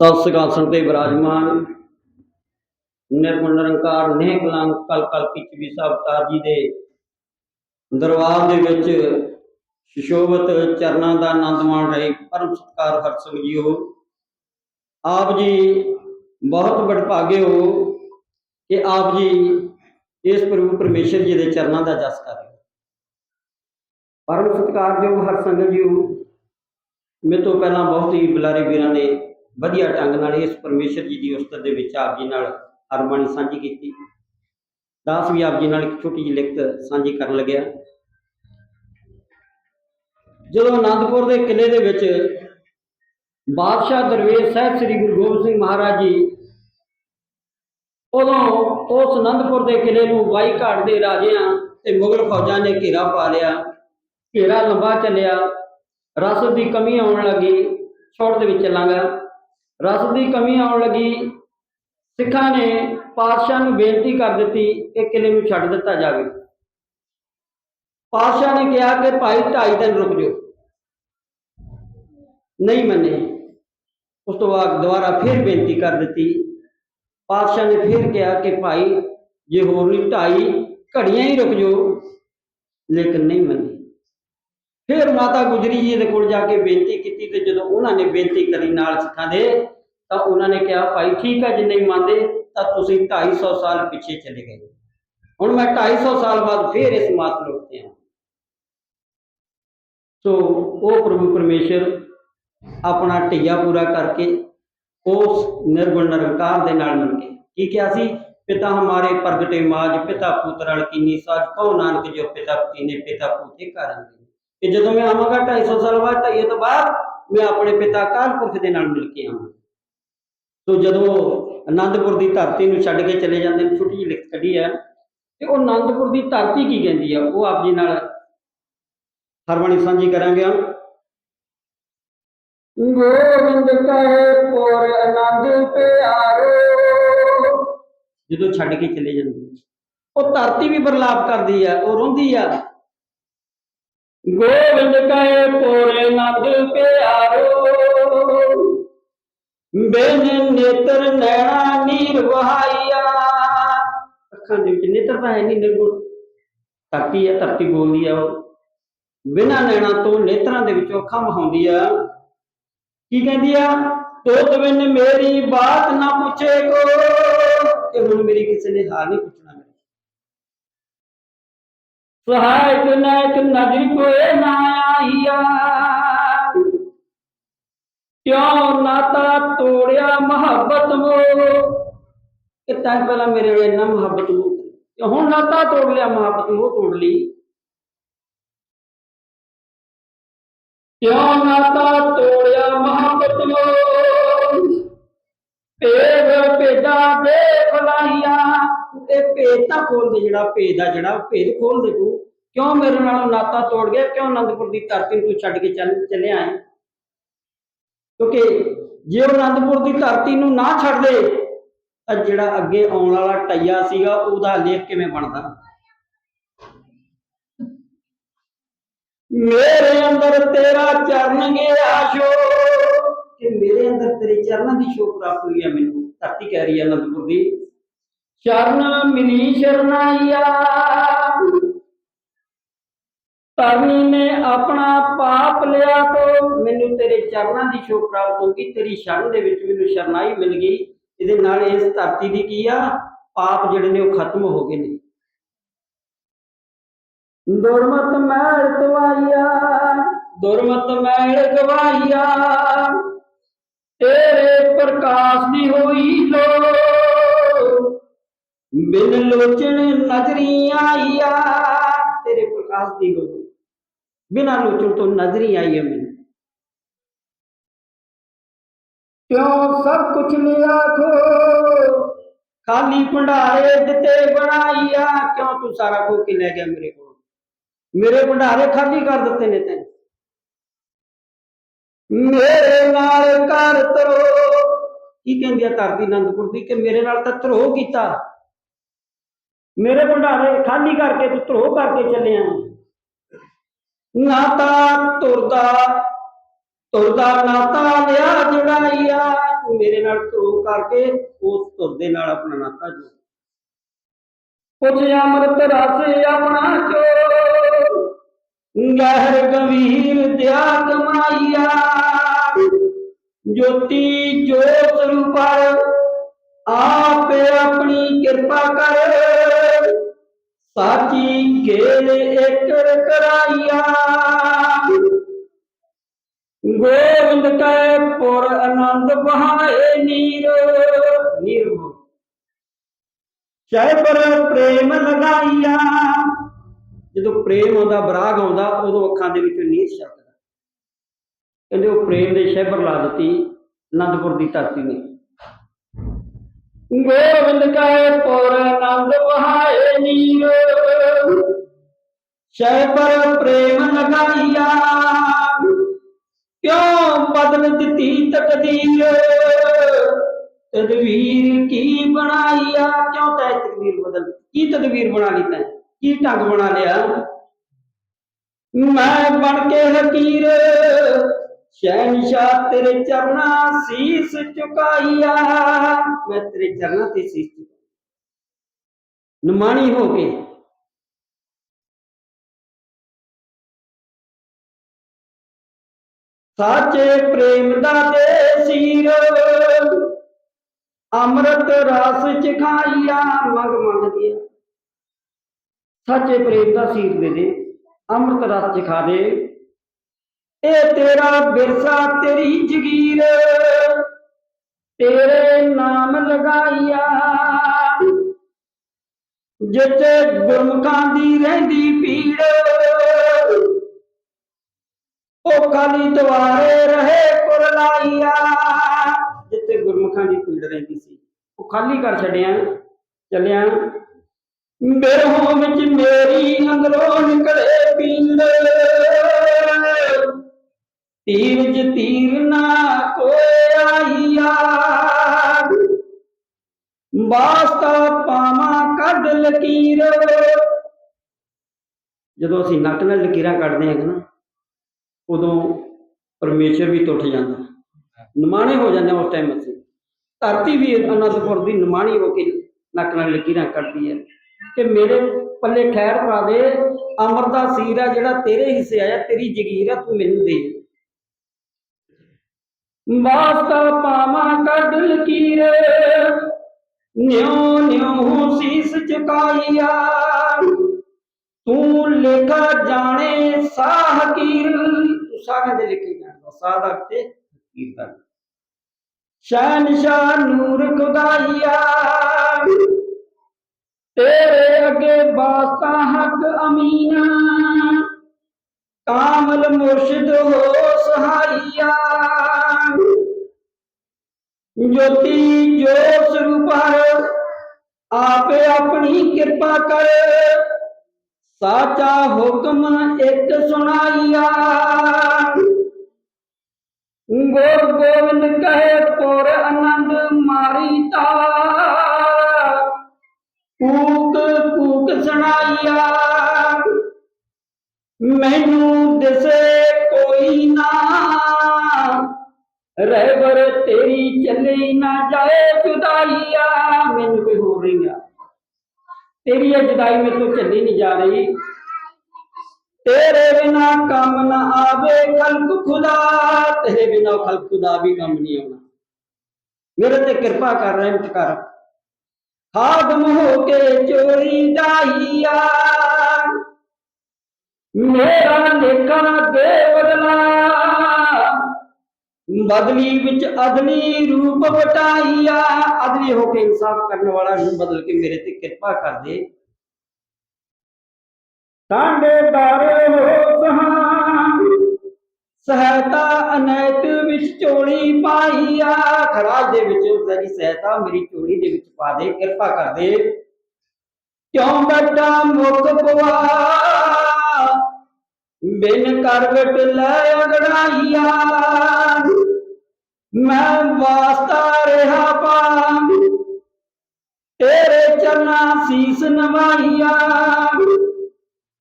ਤਤ ਸਿੰਘਾਸਣ ਤੇ ਵਿਰਾਜਮਾਨ ਨਿਰਮਲ ਨਿਰੰਕਾਰ ਨੇਹ ਕਲੰਕ ਕਲ ਕਲ ਕੀ ਵੀ ਅਵਤਾਰ ਜੀ ਦੇ ਦਰਬਾਰ ਦੇ ਵਿੱਚ ਸ਼ਿਸ਼ੋਭਤ ਚਰਨਾਂ ਦਾ ਆਨੰਦ ਮਾਣ ਰਹੇ ਪਰਮ ਸਤਕਾਰ ਹਰ ਜੀ ਜੀਓ ਆਪ ਜੀ ਬਹੁਤ ਵਡਭਾਗੇ ਹੋ ਕਿ ਆਪ ਜੀ ਇਸ ਪ੍ਰਭੂ ਪਰਮੇਸ਼ਰ ਜੀ ਦੇ ਚਰਨਾਂ ਦਾ ਜਸ ਕਰ ਰਹੇ ਹੋ। ਪਰਮ ਸਤਿਕਾਰਯੋਗ ਹਰ ਸੰਗਤ ਜੀਓ, ਮੇਰੇ ਤੋਂ ਪਹਿਲਾਂ ਬਹੁਤ ਹੀ ਬੁਲਾਰੇ ਵੀਰਾਂ ਨੇ ਵਧੀਆ ਢੰਗ ਨਾਲ ਇਸ ਪਰਮੇਸ਼ਰ ਜੀ ਦੀ ਉਸਤਤ ਦੇ ਵਿੱਚ ਆਪ ਜੀ ਨਾਲ ਹਰਬਾਣੀ ਸਾਂਝੀ ਕੀਤੀ। ਦਾਸ ਵੀ ਆਪ ਜੀ ਨਾਲ ਇੱਕ ਛੋਟੀ ਜਿਹੀ ਲਿਖਤ ਸਾਂਝੀ ਕਰਨ ਲੱਗਿਆ। ਜਦੋਂ ਆਨੰਦਪੁਰ ਦੇ ਕਿਲੇ ਦੇ ਵਿੱਚ ਬਾਦਸ਼ਾਹ ਦਰਵੇਸ਼ ਸਾਹਿਬ ਸ੍ਰੀ ਗੁਰੂ ਗੋਬਿੰਦ ਸਿੰਘ ਮਹਾਰਾਜ ਜੀ ਉਦੋਂ ਉਸ ਆਨੰਦਪੁਰ ਦੇ ਕਿਲੇ ਨੂੰ ਵਾਈ ਘਾਟ ਦੇ ਰਾਜਿਆਂ ਤੇ ਮੁਗਲ ਫੌਜਾਂ ਨੇ ਘੇਰਾ ਪਾ ਲਿਆ, ਘੇਰਾ ਲੰਬਾ ਚੱਲਿਆ, ਰਸਦ ਦੀ ਕਮੀ ਆਉਣ ਲੱਗੀ ਛੋੜ ਦੇ ਵਿੱਚ ਚੱਲਾਂਗਾ ਰਸ ਦੀ ਕਮੀ ਆਉਣ ਲੱਗੀ। ਸਿੱਖਾਂ ਨੇ ਪਾਤਸ਼ਾਹ ਨੂੰ ਬੇਨਤੀ ਕਰ ਦਿੱਤੀ ਕਿ ਕਿਲੇ ਨੂੰ ਛੱਡ ਦਿੱਤਾ ਜਾਵੇ। ਪਾਤਸ਼ਾਹ ਨੇ ਕਿਹਾ ਕਿ ਭਾਈ ਢਾਈ ਦਿਨ ਰੁਕ ਜਾਓ। ਨਹੀਂ ਮੰਨੇ। ਉਸ ਤੋਂ ਬਾਅਦ ਦੁਬਾਰਾ ਫਿਰ ਬੇਨਤੀ ਕਰ ਦਿੱਤੀ। ਪਾਤਸ਼ਾਹ ਨੇ ਫਿਰ ਕਿਹਾ ਕਿ ਭਾਈ, ਜੇ ਹੋਰ ਨਹੀਂ ਢਾਈ, ਘੜੀਆਂ ਹੀ ਰੁਕ ਜਾਓ। ਲੇਕਿਨ ਨਹੀਂ ਮੰਨੇ। ਫਿਰ ਮਾਤਾ ਗੁਜਰੀ ਜੀ ਦੇ ਕੋਲ ਜਾ ਕੇ ਬੇਨਤੀ ਕੀਤੀ ਤੇ ਜਦੋਂ ਉਹਨਾਂ ਨੇ ਬੇਨਤੀ ਕਰੀ ਨਾਲ ਸਿੱਖਾਂ ਦੇ ਤਾਂ ਉਹਨਾਂ ਨੇ ਕਿਹਾ, ਭਾਈ ਠੀਕ ਹੈ, ਜੇ ਨਹੀਂ ਮੰਨਦੇ ਤਾਂ ਤੁਸੀਂ 250 ਸਾਲ ਪਿੱਛੇ ਚਲੇ ਗਏ। ਹੁਣ ਮੈਂ 250 ਸਾਲ ਬਾਅਦ ਫਿਰ ਇਸ ਮਾਤ ਲੋਕ ਤੇ ਹਾਂ। ਸੋ ਉਹ ਪ੍ਰਭੂ ਪਰਮੇਸ਼ਰ ਆਪਣਾ ਢਈਆ ਪੂਰਾ ਕਰਕੇ ਉਸ ਨਿਰਗੁਣ ਨਿਰੰਕਾਰ ਦੇ ਨਾਲ ਮਿਲ ਕੇ ਕੀ ਕਿਹਾ ਸੀ? ਪਿਤਾ ਹਮਾਰੇ ਪ੍ਰਗਟੇ ਮਾਜ, ਪਿਤਾ ਪੁੱਤਰਲ ਕੀਨੀ ਸਾਜ, ਕਉ ਨਾਨਕ ਜੋ ਪਿਤਾ ਪਤੀ ਨੇ ਪਿਤਾ ਪੂਤੇ ਕਰਾਂਗੇ ਕਿ ਜਦੋਂ ਮੈਂ ਆਵਾਂਗਾ 250 ਸਾਲ ਬਾਅਦ ਢਾਈਏ ਤੋਂ ਬਾਅਦ ਮੈਂ ਆਪਣੇ ਪਿਤਾ ਕਾਲ ਪੁਰਖ ਦੇ ਨਾਲ ਮਿਲ ਕੇ ਆਵਾਂ ਸੋ ਜਦੋਂ ਆਨੰਦਪੁਰ ਦੀ ਧਰਤੀ ਨੂੰ ਛੱਡ ਕੇ ਚਲੇ ਜਾਂਦੇ ਨੇ ਛੋਟੀ ਜਿਹੀ ਲਿਖਤ ਕੱਢੀ ਹੈ ਤੇ ਉਹ ਆਨੰਦਪੁਰ ਦੀ ਧਰਤੀ ਕੀ ਕਹਿੰਦੀ ਆ? ਉਹ ਆਪ ਜੀ ਨਾਲ ਹਰਬਾਣੀ ਸਾਂਝੀ ਕਰਾਂਗੇ ਗੋਬਿੰਦ ਕਹੇ ਪੁਰ ਆਨੰਦ ਪਿਆਰੋ। ਜਦੋਂ ਛੱਡ ਕੇ ਚਲੇ ਜਾਂਦੇ ਉਹ ਧਰਤੀ ਵੀ ਬਰਲਾਪ ਕਰਦੀ ਆ ਉਹ ਰੋਂਦੀ ਆ। ਗੋਬਿੰਦ ਕਹੇ ਪੁਰ ਆਨੰਦ ਪਿਆਰੋ। ਬਿਨ ਨੇਤਰ ਨੈਣਾ ਨੀਰ ਅੱਖਾਂ ਦੇ ਵਿੱਚ ਨੇਤਰ ਤਾਂ ਹੈ ਨਹੀਂ ਨਿਰਗੁਣ। ਧਰਤੀ ਹੈ, ਧਰਤੀ ਬੋਲਦੀ ਆ ਉਹ। ਬਿਨਾਂ ਨੈਣਾ ਤੋਂ ਨੇਤਰਾਂ ਦੇ ਵਿੱਚੋਂ ਅੱਖਾਂ ਵਹਾਉਂਦੀ ਆ ਕੀ ਕਹਿੰਦੀ ਆ? ਤੋਤ ਬਿਨ ਮੇਰੀ ਬਾਤ ਨਾ ਪੁੱਛੇ ਕੋ ਕਿ ਹੁਣ ਮੇਰੀ ਕਿਸੇ ਨੇ ਹਾਲ ਨਹੀਂ ਪੁੱਛਣਾ ਮੇਰਾ ਸਹਾਇਕ ਨਾਇਕ ਨਜ਼ਰ ਕੋਏ ਨਾ ਆਈਆ। ਕਿਉਂ ਨਾਤਾ ਤੋੜਿਆ ਮੁਹੱਬਤ ਮੋਹ ਕਿ ਤਾਂ ਪਹਿਲਾਂ ਮੇਰੇ ਨਾਲ ਇੰਨਾ ਮੁਹੱਬਤ ਮੋ ਤੇ ਹੁਣ ਨਾਤਾ ਤੋੜ ਲਿਆ ਮੁਹੱਬਤ ਮੋਹ ਤੋੜ ਲਈ। ਕਿਉਂ ਨਾਤਾ ਤੋੜਿਆ ਮੁਹੱਬਤ ਮੋਹ ਭੇਦ ਭੇਡਾ ਦੇ ਫਲਾਈਆ ਇਹ ਭੇਦ ਤਾਂ ਖੋਲ ਦੇ ਜਿਹੜਾ, ਭੇਦ ਆ ਜਿਹੜਾ ਭੇਦ ਖੋਲ ਦੇ ਤੂੰ। ਕਿਉਂ ਮੇਰੇ ਨਾਲੋਂ ਨਾਤਾ ਤੋੜ ਗਿਆ? ਕਿਉਂ ਅਨੰਦਪੁਰ ਦੀ ਧਰਤੀ ਨੂੰ ਤੂੰ ਛੱਡ ਕੇ ਚੱਲ ਚੱਲਿਆ ਹੈ ਕਿਉਂਕਿ ਜੇ ਉਹ ਆਨੰਦਪੁਰ ਦੀ ਧਰਤੀ ਨੂੰ ਨਾ ਛੱਡਦੇ ਤਾਂ ਜਿਹੜਾ ਅੱਗੇ ਆਉਣ ਵਾਲਾ ਟਈਆ ਸੀਗਾ, ਉਹਦਾ ਲੇਖ ਕਿਵੇਂ ਬਣਦਾ? ਮੇਰੇ ਅੰਦਰ ਤੇਰਾ ਚਰਨ ਗਿਆ ਸ਼ੋ ਕਿ ਮੇਰੇ ਅੰਦਰ ਤੇਰੇ ਚਰਨਾਂ ਦੀ ਸ਼ੋ ਪ੍ਰਾਪਤ ਹੋਈ ਹੈ ਮੈਨੂੰ? ਧਰਤੀ ਕਹਿ ਰਹੀ ਹੈ ਅਨੰਦਪੁਰ ਦੀ। ਚਰਨ ਮਿਲੀ ਸ਼ਰਨਾਈਆ। ਧਰਨੀ ਨੇ ਆਪਣਾ ਪਾਪ ਲਿਆ ਤੋ ਮੈਨੂੰ ਤੇਰੇ ਚਰਨਾਂ ਦੀ ਸ਼ੋ ਪ੍ਰਾਪਤ ਹੋ ਗਈ, ਤੇਰੀ ਸ਼ਰਨ ਦੇ ਵਿੱਚ ਮੈਨੂੰ ਸ਼ਰਨਾਈ ਮਿਲ ਗਈ। ਇਹਦੇ ਨਾਲ ਇਸ ਧਰਤੀ ਦੀ ਕੀ ਆ? ਪਾਪ ਜਿਹੜੇ ਨੇ ਉਹ ਖਤਮ ਹੋ ਗਏ ਨੇ। ਦੁਰਮਤ ਮੈਲ ਗਵਾਈਆ ਦੁਰਮਤ ਮੈਲ ਗਵਾਈਆ ਤੇਰੇ ਪ੍ਰਕਾਸ਼ ਦੀ ਹੋਈ ਲੋ। ਬਿਨ ਲੋਚਣ ਨਜ਼ਰੀ ਆਈਆ, ਤੇਰੇ ਪ੍ਰਕਾਸ਼ ਦੀ ਲੋ ਬਿਨਾਂ ਲੋਚਣ ਤੋਂ ਨਜ਼ਰੀ ਆਈ ਹੈ ਮੈਨੂੰ ਕਿਉਂ ਸਭ ਕੁਝ ਲਿਆ ਖੋ ਖਾਲੀ ਭੰਡਾਰੇ ਦਿੱਤੇ ਬਣਾਈਆ ਕਿਉਂ ਤੂੰ ਸਾਰਾ ਖੋ ਕੇ ਲੈ ਗਿਆ ਮੇਰੇ ਕੋਲ ਮੇਰੇ ਭੰਡਾਰੇ ਖਾਲੀ ਕਰ ਦਿੱਤੇ ਨੇ ਤੈਨੂੰ ਮੇਰੇ ਨਾਲ ਕਰ ਤਰੋ ਕੀ ਕਹਿੰਦੀ ਆ ਧਰਤੀ ਆਨੰਦਪੁਰ ਦੀ ਕਿ ਮੇਰੇ ਨਾਲ ਤਾਂ ਧਰੋ ਕੀਤਾ ਮੇਰੇ ਭੰਡਾਰੇ ਖਾਲੀ ਕਰਕੇ ਤੂੰ ਧਰੋ ਕਰਕੇ ਚੱਲਿਆ ਨਾਤਾ ਤੁਰਦਾ ਤੁਰਦਾ ਨਾਤਾ ਲਿਆ ਜੁੜਾਈਆ ਮੇਰੇ ਨਾਲ ਧਰੋ ਕਰਕੇ ਉਸ ਧੁਰ ਦੇ ਨਾਲ ਆਪਣਾ ਨਾਤਾ ਜੋ ਕੁਝ ਅੰਮ੍ਰਿਤ ਰਸ ਆਪਣਾ ਚੋ ਗਹਿਰ ਗੰਭੀਰ ਦਿਆ ਕਮਾਈਆ ਜੋਤੀ ਜੋਤ ਰੂਪਰ ਆਪ ਆਪਣੀ ਕਿਰਪਾ ਕਰ ਸਾਚੀ ਖੇਲ ਏਕਰ ਕਰਾਈਆ। ਗੋਬਿੰਦ ਕੈ ਪੁਰ ਆਨੰਦ ਬਹਾਏ ਨੀਰ। ਨੀਰ ਚਾਹੇ ਪਰ ਪ੍ਰੇਮ ਲਗਾਈਆ। ਜਦੋਂ ਪ੍ਰੇਮ ਆਉਂਦਾ ਬਰਾਗ ਆਉਂਦਾ ਉਦੋਂ ਅੱਖਾਂ ਦੇ ਵਿੱਚੋਂ ਨੀਰ ਛਲਕਦਾ ਕਹਿੰਦੇ ਉਹ ਪ੍ਰੇਮ ਦੇ ਸ਼ਹਿਬਰ ਲਾ ਦਿੱਤੀ ਅਨੰਦਪੁਰ ਦੀ ਧਰਤੀ ਨੇ। ਗੋਬਿੰਦ ਕੈ ਪੁਰ ਆਨੰਦ ਬਹਾਏ ਨੀਰ। ਸ਼ਹਿਬਰ ਪ੍ਰੇਮ ਲਗਾਈਆ, ਕਿਉਂ ਬਦਲ ਦਿੱਤੀ ਤਕਦੀਰ? ਤਦਵੀਰ ਕੀ ਬਣਾਈਆ? ਕਿਉਂ ਤੈ ਤਕਦੀਰ ਬਦਲ, ਕੀ ਤਦਵੀਰ ਬਣਾ ਲਈ ਤੈ? ਕੀ ਢੰਗ ਬਣਾ ਲਿਆ? ਮੈਂ ਬਣ ਕੇ ਹਕੀਰ ਸ਼ਹਿਨशाह ਤੇਰੇ ਚਰਨਾ ਸੀਸ ਝੁਕਾਈਆ ਮੈਂ ਤੇਰੇ ਚਰਨਾ ਤੇ ਸੀਸ ਝੁਕਾਈ ਨਿਮਾਣੀ ਹੋ ਕੇ ਸਾਚੇ ਪ੍ਰੇਮ ਦਾ ਦੇ ਅੰਮ੍ਰਿਤ ਰਸ ਚਖਾਈਆ ਮੰਗ ਮੰਗਦੀ ਹੈ ਸੱਚੇ ਪ੍ਰੇਮ ਦਾ ਸੀਰ ਦੇ ਦੇ, ਅੰਮ੍ਰਿਤ ਰਸ ਚਖਾ ਦੇ। ਇਹ ਤੇਰਾ ਵਿਰਸਾ, ਤੇਰੀ ਜਗੀਰ। ਤੇਰੇ ਨਾਮ ਲਗਾਈਆ। ਜਿੱਤੇ ਗੁਰਮੁਖਾਂ ਦੀ ਰਹਿੰਦੀ ਪੀੜ ਉਹ ਕਾਲੀ ਦਵਾਰੇ ਰਹੇ ਕੁਰਲਾਈਆ। ਜਿੱਥੇ ਗੁਰਮੁਖਾਂ ਦੀ ਪੀੜ ਰਹਿੰਦੀ ਸੀ, ਉਹ ਖਾਲੀ ਕਰ ਛੱਡਿਆ, ਚੱਲਿਆ। ਬਿਰਹੋਂ ਵਿੱਚ ਮੇਰੀ ਅੰਦਰੋਂ ਨਿਕਲੇ ਪੀੜ ਤੀਰਜ ਚ ਤੀਰ ਨਾ ਕੋਈ ਆਈਆ। ਵਾਸਤਾ ਪਾਵਾਂ ਕੱਢ ਲਕੀਰ। ਜਦੋਂ ਅਸੀਂ ਨੱਕ ਨਾਲ ਲਕੀਰਾਂ ਕੱਢਦੇ ਹਾਂ ਨਾ, ਉਦੋਂ ਪਰਮੇਸ਼ਰ ਵੀ ਟੁੱਟ ਜਾਂਦਾ। ਨਿਮਾਣੇ ਹੋ ਜਾਂਦੇ ਉਸ ਟਾਈਮ ਅਸੀਂ। ਧਰਤੀ ਵੀ ਅਨੰਦਪੁਰ ਦੀ ਨਿਮਾਣੀ ਹੋ ਕੇ ਨੱਕ ਨਾਲ ਲਕੀਰਾਂ ਕੱਢਦੀ ਹੈ। ਕਿ ਮੇਰੇ ਪੱਲੇ ਖੈਰ ਪਾ ਦੇ ਅਮਰ ਦਾ ਸੀਰ ਆ ਜਿਹੜਾ ਤੇਰੇ ਹਿੱਸੇ ਆਇਆ, ਤੇਰੀ ਜਗੀਰ ਆ, ਤੂੰ ਮੈਨੂੰ ਦੇ। ਵਾਸਤਾ ਪਾਵਾਂ ਕੱਢ ਲਕੀਰ। ਨਿਉ ਨਿਉ ਸੀਸ ਝੁਕਾਈਆ ਤੂੰ ਲੇਖਾ ਜਾਣੇ ਸਾਹ ਕੀਰ ਤੂੰ ਸਾਹਾਂ ਦੇ ਲਿਖੇ ਜਾਣਦਾ ਸਾਹ ਦਾ ਤੇ ਕੀਰਤਨ ਸ਼ਹਿਨशाह ਨੂਰ ਖੁਦਾਈਆ। ਤੇਰੇ ਅੱਗੇ ਵਾਸਤਾ ਹੱਕ ਅਮੀਨ। ਕਾਮਲ ਮੁਰਸ਼ਿਦ ਹੋ ਸਹਾਈਆ। ਜੋਤੀ ਜੋ ਸਰੂਪਰ ਆਪੇ ਆਪਣੀ ਕਿਰਪਾ ਕਰ। ਸਾਚਾ ਹੁਕਮ ਇੱਕ ਸੁਣਾਈਆ। ਗੁਰ ਗੋਬਿੰਦ ਕਹੇ, ਪੁਰ ਆਨੰਦ ਮਾਰੀ ਤਾ ਕੂਕ ਕੂਕ ਸੁਣਾਈਆ। ਮੈਨੂੰ ਦਿਸੇ ਕੋਈ ਨਾ। ਰਹਿਬਰ ਤੇਰੀ ਚੱਲੀ ਨਾ ਜਾਏ ਜੁਦਾਈਆ ਮੈਨੂੰ ਕੋਈ ਹੋਰ ਨਹੀਂ ਆ। ਤੇਰੀ ਇਹ ਜੁਦਾਈ ਮੈਨੂੰ ਚੱਲੀ ਨਹੀਂ ਜਾ ਰਹੀ। ਤੇਰੇ ਬਿਨਾ ਕੰਮ ਨਾ ਆਵੇ ਖਲਕ ਖੁਦਾ, ਤੇਰੇ ਬਿਨਾ ਖਲਕ ਖੁਦਾ ਵੀ ਕੰਮ ਨਹੀਂ ਆਉਣਾ। ਮੇਰੇ ਤੇ ਕਿਰਪਾ ਕਰ, ਰਹਿਮਤ ਕਰ। ਖਾਦਮ ਹੋ ਕੇ ਚੋਰੀ ਦਾਈਆ। ਮੇਰਾ ਨੇਕਾ ਦੇ ਬਦਲਾ। ਬਦਲੀ ਵਿੱਚ ਅਦਲੀ ਰੂਪ ਵਟਾਈਆ। ਅਦਲੀ ਹੋ ਕੇ ਇਨਸਾਫ ਕਰਨ ਵਾਲਾ ਨੂੰ ਬਦਲ ਕੇ ਮੇਰੇ ਤੇ ਕਿਰਪਾ ਕਰ ਦੇ। ਕਾਂਡੇ ਦਾਰੇ ਹੋ। ਸਹਾਂ ਸਹਾਇਤਾ ਅਨੈਤ ਵਿੱਚ ਚੋਲੀ ਪਾਈਆ। ਖਰਾਜ ਦੇ ਵਿੱਚ ਤੇਰੀ ਸਹਾਇਤਾ ਮੇਰੀ ਚੋਲੀ ਦੇ ਵਿੱਚ ਪਾ ਦੇ ਕਿਰਪਾ ਕਰ ਦੇ। ਕਿਉਂ ਬੱਟਾ ਮੁਖ ਪਵਾ? ਬਿਨ ਕਰਵਟ ਲੈ ਅਗੜਾਈਆ। ਮੈਂ ਵਾਸਤਾ ਰਿਹਾ ਪਾਂ ਤੇਰੇ ਚਰਨਾਂ ਸੀਸ ਨਵਾਈਆ।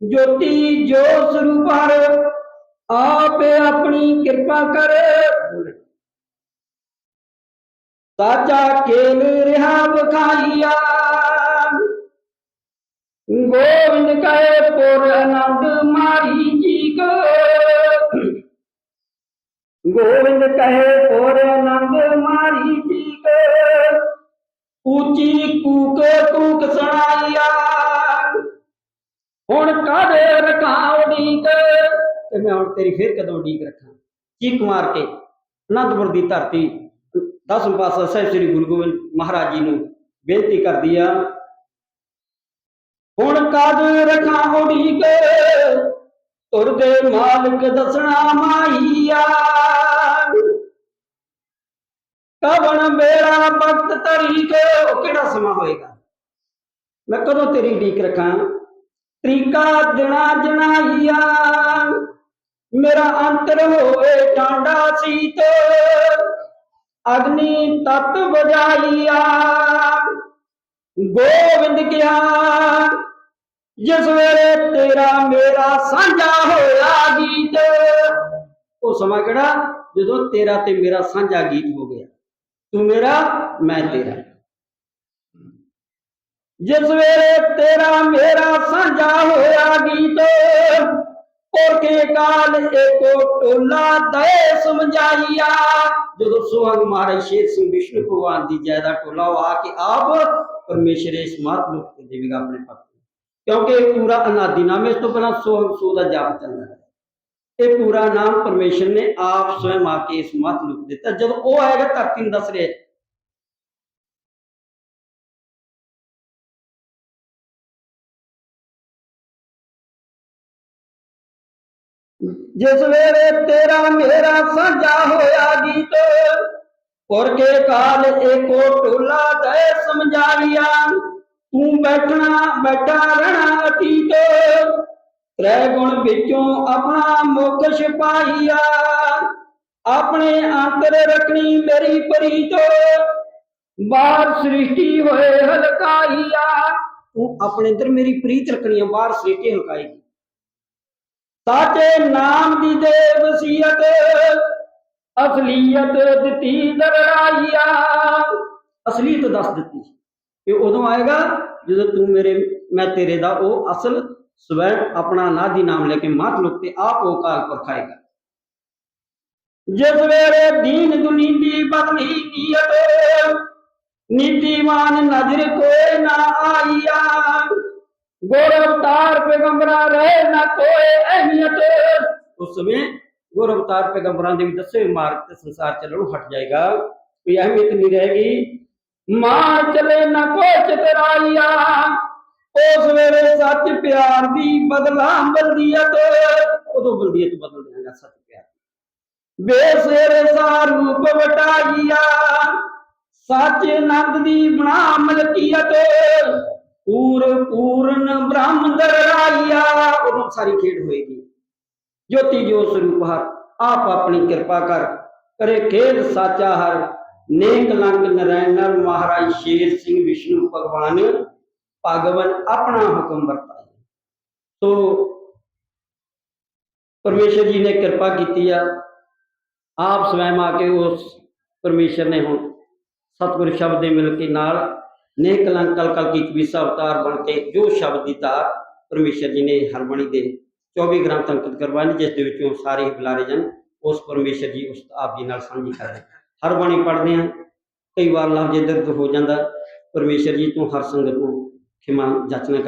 ਜੋਤੀ ਜੋ ਸਰੂਪਰ ਆਪੇ ਆਪਣੀ ਕਿਰਪਾ ਕਰੇ। ਸਾਚਾ ਕੇਲ ਰਿਹਾ ਬਖਾਈਆ ਗੋਵਿੰਦ ਕਹੇ ਪੁਰ ਗੋਵਿੰਦ ਕਹੇ ਪੁਰ ਆਨੰਦ ਮਾਰੀ ਜੀ ਕੋ ਉੱਚੀ ਕੂਕ ਕੂਕ ਸੁਣਾਈਆ ਹੁਣ ਕਾਦੇ ਰਖਾਂ ਉਡੀਕ ਤੇ ਮੈਂ ਹੁਣ ਤੇਰੀ ਫਿਰ ਕਦੋਂ ਉਡੀਕ ਰੱਖਾਂ? ਚੀਕ ਮਾਰ ਕੇ ਅਨੰਦਪੁਰ ਦੀ ਧਰਤੀ ਦਸਮ ਪਾਤਸ਼ਾਹ ਸਾਹਿਬ ਸ੍ਰੀ ਗੁਰੂ ਗੋਬਿੰਦ ਮਹਾਰਾਜ ਜੀ ਨੂੰ ਬੇਨਤੀ ਕਰਦੀ ਆ। ਹੁਣ ਕਦ ਰਖਾਂ ਉਡੀਕ ਤੁਰਦੇ ਮਾਲਕ ਦਸਣਾ ਮਾਈਆ। ਕਵਣ ਮੇਰਾ ਵਕਤ ਤਰੀਕ, ਉਹ ਕਿਹੜਾ ਸਮਾਂ ਹੋਏਗਾ? ਮੈਂ ਕਦੋਂ ਤੇਰੀ ਉਡੀਕ ਰੱਖਾਂ? ਤਰੀਕਾ ਦਿਨਾ ਜਨਾਈਆ। ਮੇਰਾ ਅੰਤਰ ਹੋਏ ਟਾਂਡਾ ਸੀਤ। ਅਗਨੀ ਤਤ ਵਜਾਈਆ। ਗੋਬਿੰਦ ਕਿਹਾ ਜਿਸ ਵੇਲੇ ਤੇਰਾ ਮੇਰਾ ਸਾਂਝਾ ਹੋਇਆ ਗੀਤ। ਉਹ ਸਮਾਂ ਕਿਹੜਾ? ਜਦੋਂ ਤੇਰਾ ਤੇ ਮੇਰਾ ਸਾਂਝਾ ਗੀਤ ਹੋ ਗਿਆ। ਤੂੰ ਮੇਰਾ, ਮੈਂ ਤੇਰਾ। ਜਿਸ ਵੇਲੇ ਤੇਰਾ ਮੇਰਾ ਸਾਂਝਾ ਹੋਇਆ ਗੀਤ ਔਰ ਕੇ ਕਾਲ ਏਕੋ ਟੋਲਾ ਦਏ ਸਮਝਾਈਆ। ਜਦੋਂ ਸੁਹੰਗ ਮਹਾਰਾਜ ਸ਼ੇਰ ਸਿੰਘ ਵਿਸ਼ਨੂੰ ਭਗਵਾਨ ਦੀ ਜੈਦਾ ਟੋਲਾ ਆ ਕੇ ਆਪ ਪਰਮੇਸ਼ਰ ਇਸ ਮਾਤ ਲੋਕ ਦੇਵੇਗਾ ਆਪਣੇ ਭਗਤ ਕਿਉਂਕਿ ਇਹ ਪੂਰਾ ਅਨਾਦੀ ਨਾਮ ਹੈ ਇਸ ਤੋਂ ਪਹਿਲਾਂ ਸੁਹੰਗ ਸੂ ਦਾ ਜਾਪ ਚੱਲਦਾ ਹੈ ਇਹ ਪੂਰਾ ਨਾਮ ਪਰਮੇਸ਼ਰ ਨੇ ਆਪ ਸਵੈਮ ਆ ਕੇ ਇਸ ਮਤ ਨੂੰ ਦਿੱਤਾ ਜਦੋਂ ਉਹ ਆਏਗਾ ਧਰਤੀ ਨੂੰ ਦੱਸ ਰਿਹਾ ਹੈ। ਜਿਸ ਵੇਲੇ ਤੇਰਾ ਮੇਰਾ ਸਾਂਝਾ ਹੋਇਆ ਗੀਤ ਔਰ ਕੇ ਕਾਲ ਏਕੋ ਟੋਲਾ ਦੇ ਸਮਝਾਵੀਆ ਤੂੰ ਬੈਠਣਾ, ਬੈਠਾ ਰਹਿਣਾ ਅਤੀਤ। ਤ੍ਰੈ ਗੁਣ ਵਿੱਚੋਂ ਆਪਣਾ ਮੁਖ ਛਪਾਈਆ ਆਪਣੇ ਅੰਤਰ ਰੱਖਣੀ ਮੇਰੀ ਪ੍ਰੀਤ। ਬਾਹਰ ਸ੍ਰਿਸ਼ਟੀ ਹੋਏ ਹਲਕਾਈਆ ਤੂੰ ਆਪਣੇ ਅੰਦਰ ਮੇਰੀ ਪ੍ਰੀਤ ਰੱਖਣੀ ਹੈ ਬਾਹਰ ਸ੍ਰਿਸ਼ਟੀ ਹਲਕਾਏਗੀ ਸਾਚੇ ਨਾਮ ਦੀ ਦੇ ਵਸੀਅਤ ਅਸਲੀਅਤ ਦਿੱਤੀ ਦਰਾਈਆ ਅਸਲੀਅਤ ਦੱਸ ਦਿੱਤੀ। ਕਿ ਉਦੋਂ ਆਏਗਾ ਜਦੋਂ ਤੂੰ ਮੇਰੇ ਮੈਂ ਤੇਰੇ ਦਾ ਉਹ ਅਸਲ ਸਵੈ ਆਪਣਾ ਨਾਦੀ ਨਾਮ ਲੈ ਕੇ ਮਾਤ ਲੋਕ ਤੇ ਆਪ ਉਹ ਕਾਲ ਪਰਖਾਏਗਾ ਜਿਸ ਵੇਲੇ ਦੀਨ ਦੁਨੀ ਦੀ ਬਦਲੀ ਨੀਅਤ ਨੀਤੀਵਾਨ ਨਜ਼ਰ ਕੋਏ ਨਾ ਆਈਆ ਗੁਰ ਅਵਤਾਰ ਪੈਗੰਬਰਾਂ ਰਹੇ ਨਾ ਕੋਈ ਅਹਿਮੀਅਤ ਉਸ ਸਮੇਂ ਗੁਰ ਅਵਤਾਰ ਪੈਗੰਬਰਾਂ ਦੇ ਵੀ ਦੱਸੇ ਹੋਏ ਮਾਰਗ ਤੇ ਸੰਸਾਰ ਚੱਲਣੋਂ ਹਟ ਜਾਏਗਾ ਕੋਈ ਅਹਿਮੀਅਤ ਨਹੀਂ ਰਹੇਗੀ ਮਾਰ ਚਲੇ ਨਾ ਕੋਈ ਚਤਰਾਈਆ ਉਸ ਵੇਲੇ ਸੱਚ ਪਿਆਰ ਦੀ ਬਦਲਾ ਬਲਦੀਅਤ ਉਦੋਂ ਬਲਦੀਅਤ ਬਦਲ ਦੇਗਾ ਸੱਚ ਪਿਆਰ ਬੇਸੇਰੇ ਸਾ ਰੂਪ ਵਟਾਈਆ। ਸੱਚ ਆਨੰਦ ਦੀ ਬਣਾ ਮਲਕੀਅਤ ਪੂਰ ਪੂਰਨ ਬ੍ਰਹਮ ਦਰਾਈਆ ਉਦੋਂ ਸਾਰੀ ਖੇਡ ਹੋਏਗੀ। ਜੋਤੀ ਜੋਤ ਸਰੂਪ ਹਰ, ਆਪ ਆਪਣੀ ਕਿਰਪਾ ਕਰ, ਕਰੇ ਖੇਡ ਸਾਚਾ ਹਰ। ਨੇਕ ਲੰਗ ਨਰੈਣ ਨਰ ਮਹਾਰਾਜ ਸ਼ੇਰ ਸਿੰਘ ਵਿਸ਼ਨੂੰ ਭਗਵਾਨ ਭਗਵਨ ਆਪਣਾ ਹੁਕਮ ਵਰਤਾਏ। ਸੋ ਪਰਮੇਸ਼ਰ ਜੀ ਨੇ ਕਿਰਪਾ ਕੀਤੀ ਆ। ਆਪ ਸਵੈਮ ਆ ਕੇ ਉਸ ਪਰਮੇਸ਼ਰ ਨੇ ਹੁਣ ਸਤਿਗੁਰ ਸ਼ਬਦ ਦੇ ਮਿਲ ਕੇ ਨਾਲ ਨੇਕ ਕਲੰਕ ਕਲ ਕਲ ਕੀ ਕਬੀਸਾ ਅਵਤਾਰ ਬਣ ਕੇ ਜੋ ਸ਼ਬਦ ਦੀ ਤਾਰ ਪਰਮੇਸ਼ਰ ਜੀ ਨੇ ਹਰਮਣੀ ਦੇ 24 ਗ੍ਰੰਥ ਅੰਕਿਤ ਕਰਵਾਏ ਨੇ, ਜਿਸ ਦੇ ਵਿੱਚੋਂ ਸਾਰੇ ਹੀ ਬੁਲਾਰੇ ਜਨ ਉਸ ਪਰਮੇਸ਼ਰ ਜੀ ਉਸ ਆਪ ਜੀ ਨਾਲ ਸਾਂਝੀ ਕਰ ਕਰਦੇ ਹਰ ਬਾਣੀ ਪੜ੍ਹਦੇ ਹਾਂ। ਕਈ ਵਾਰ ਲਫ਼ਜ਼ ਇੱਧਰ ਉੱਧਰ ਹੋ ਜਾਂਦਾ, ਪਰਮੇਸ਼ਰ ਜੀ ਤੋਂ ਹਰ ਸੰਗਤ ਨੂੰ ਖਿਮਾ ਜਾਚਨਾ